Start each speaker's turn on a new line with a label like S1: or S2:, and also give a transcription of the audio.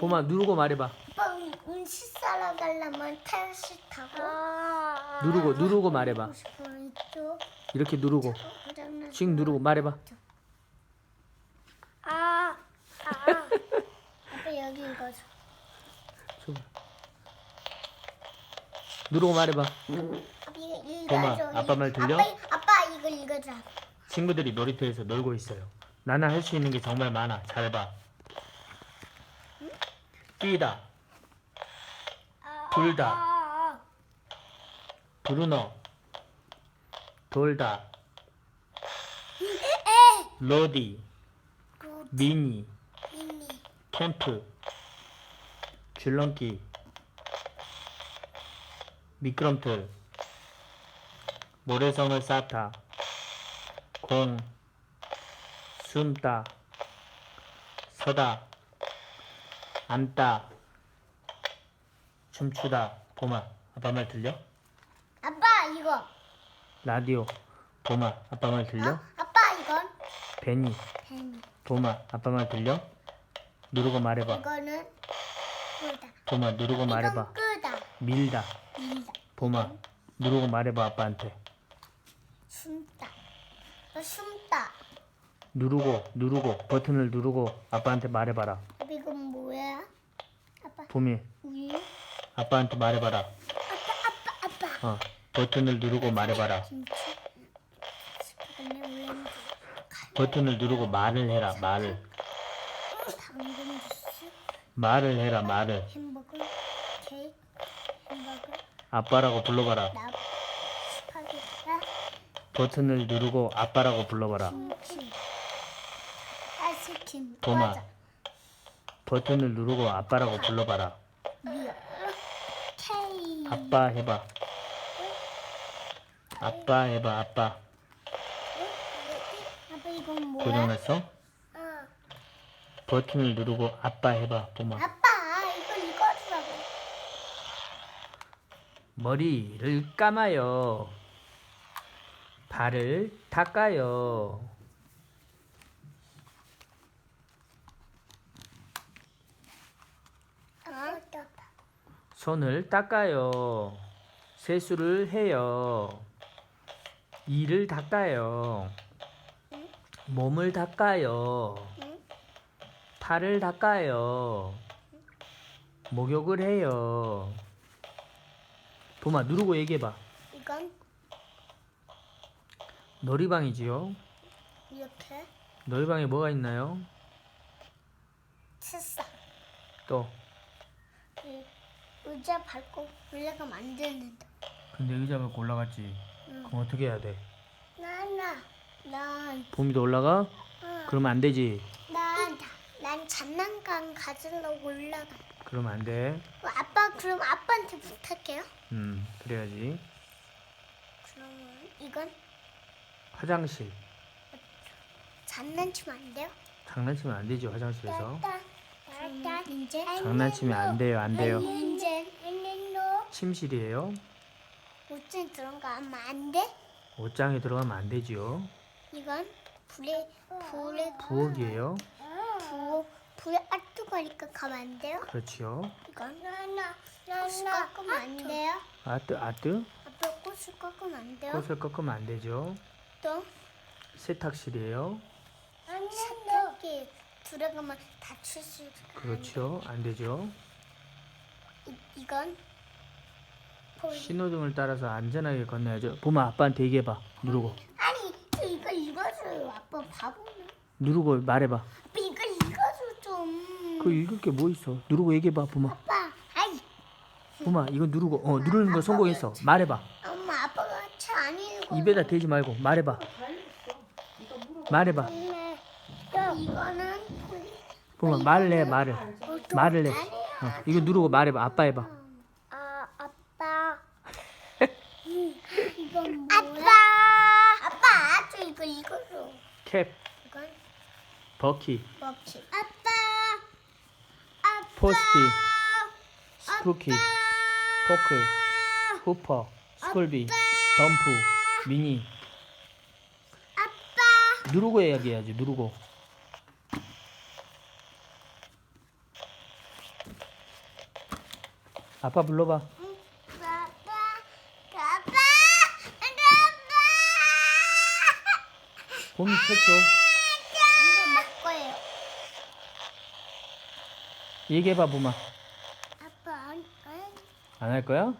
S1: 봄아 누르고 말해봐.
S2: 아빠 음식 사러 가려면 택시 타고
S1: 누르고 누르고 말해봐.
S2: 가고 싶어 이쪽
S1: 이렇게 누르고 씩 누르고 말해봐.
S2: 아, 아, 아빠 여기 이거 줘.
S1: 좀. 누르고 말해봐.
S2: 아빠 이거 이거
S1: 봄아,
S2: 줘.
S1: 아빠 말 들려?
S2: 아빠, 아빠 이거 읽어줘.
S1: 친구들이 놀이터에서 놀고 있어요. 나는 할 수 있는 게 정말 많아. 잘 봐. 뛰다, 불다.
S2: 아,
S1: 브루노, 돌다,
S2: 에,
S1: 로디, 미니, 캠프, 줄넘기, 미끄럼틀, 모래성을 쌓다, 공, 숨다, 서다, 앉다, 춤추다. 봄아, 아빠 말 들려?
S2: 아빠 이거.
S1: 라디오, 봄아, 아빠 말 들려?
S2: 어? 아빠 이건
S1: 베니,
S2: 펜.
S1: 봄아, 아빠 말 들려? 누르고 말해봐.
S2: 이거는 끄다.
S1: 봄아, 누르고 말해봐.
S2: 이건 끄다.
S1: 밀다.
S2: 밀다.
S1: 봄아, 누르고 말해봐 아빠한테.
S2: 숨다. 너 숨다.
S1: 누르고 누르고 버튼을 누르고 아빠한테 말해봐라. 봄이
S2: 우유?
S1: 아빠한테 말해봐라.
S2: 아빠 아빠 아빠.
S1: 어, 버튼을 누르고 말해봐라.
S2: 김치. 스파게티 올렸는데.
S1: 버튼을 누르고 말을 해라. 말을
S2: 주스.
S1: 말을 해라. 말을
S2: 햄버거. 케이크. 햄버거.
S1: 아빠라고 불러봐라.
S2: 나 스파게티.
S1: 버튼을 누르고 아빠라고 불러봐라.
S2: 김치. 아이스크림. 과자.
S1: 버튼을 누르고 아빠라고 불러봐라. 아빠 해봐. 아빠 해봐. 아빠
S2: 아빠 이건 뭐야?
S1: 고장났어?
S2: 어.
S1: 버튼을 누르고 아빠 해봐. 봄아.
S2: 아빠 이거 읽어주라고.
S1: 머리를 감아요. 발을 닦아요.
S2: 어?
S1: 손을 닦아요. 세수를 해요. 이를 닦아요. 몸을 닦아요.
S2: 응?
S1: 팔을 닦아요. 목욕을 해요. 봄아 누르고 얘기해봐.
S2: 이건
S1: 놀이방이지요.
S2: 이렇게
S1: 놀이방에 뭐가 있나요?
S2: 책상. 또이 의자 밟고 올라가면 안 되는데.
S1: 근데 의자 밟고 올라갔지.
S2: 응.
S1: 그럼 어떻게 해야 돼?
S2: 나나 난
S1: 봄이도 올라가?
S2: 응.
S1: 그러면 안 되지.
S2: 난, 난 장난감 가지려고 올라가.
S1: 그러면 안 돼.
S2: 어, 아빠 그럼 아빠한테 부탁해요.
S1: 음, 그래야지.
S2: 그러면 이건
S1: 화장실.
S2: 장난치면 안 돼요?
S1: 장난치면 안 되지, 화장실에서.
S2: 일단 이제
S1: 장난치면 안 돼요, 안 돼요. 침실이에요.
S2: 옷장 들어가면 안 돼?
S1: 옷장에 들어가면 안 되지요.
S2: 이건 불에 불에
S1: 부엌이에요.
S2: 부 불에 아 뜨거우니까 가면 안 돼요?
S1: 그렇지요.
S2: 이건 꽃을 꺾으면 안 돼요?
S1: 아뜨, 아뜨?
S2: 아빠 꽃을 꺾으면 안 돼요?
S1: 꽃을 꺾으면 안 되죠.
S2: 또
S1: 세탁실이에요.
S2: 세탁기 들어가면 다칠 수.
S1: 그렇죠. 안 되죠.
S2: 이, 이건 볼-
S1: 신호등을 따라서 안전하게 건너야죠. 봄아, 아빠한테 얘기해봐. 누르고.
S2: 아니 저 이거 읽어줘요. 아빠 바보네.
S1: 누르고 말해봐.
S2: 아빠 이거 읽어줘 좀.
S1: 그 읽을 게 뭐 있어? 누르고 얘기해봐, 봄아.
S2: 아빠 아이
S1: 봄아, 이거 누르고. 어, 누르는 거 성공했어. 말해봐.
S2: 엄마 아빠가 잘 안 읽어.
S1: 입에다 대지 말고 말해봐. 말해봐.
S2: 네. 야, 이거는
S1: 봄아, 말을 해, 말을. 말을 해. 어, 이거 누르고 말해봐. 아빠 해봐.
S2: 아 아빠. 이건 뭐야? 아빠. 아빠 저 읽어줘.
S1: 캡,
S2: 이건
S1: 버키,
S2: 먹기. 아빠. 아빠.
S1: 포스티, 스푸키, 포크, 후퍼, 스쿨비, 덤프, 미니.
S2: 아빠.
S1: 누르고 이야기해야지. 누르고. 아빠 불러봐.
S2: 이거 내 거예요.
S1: 얘기해봐 봄아.
S2: 아빠, 안, 안,
S1: 안할 거야?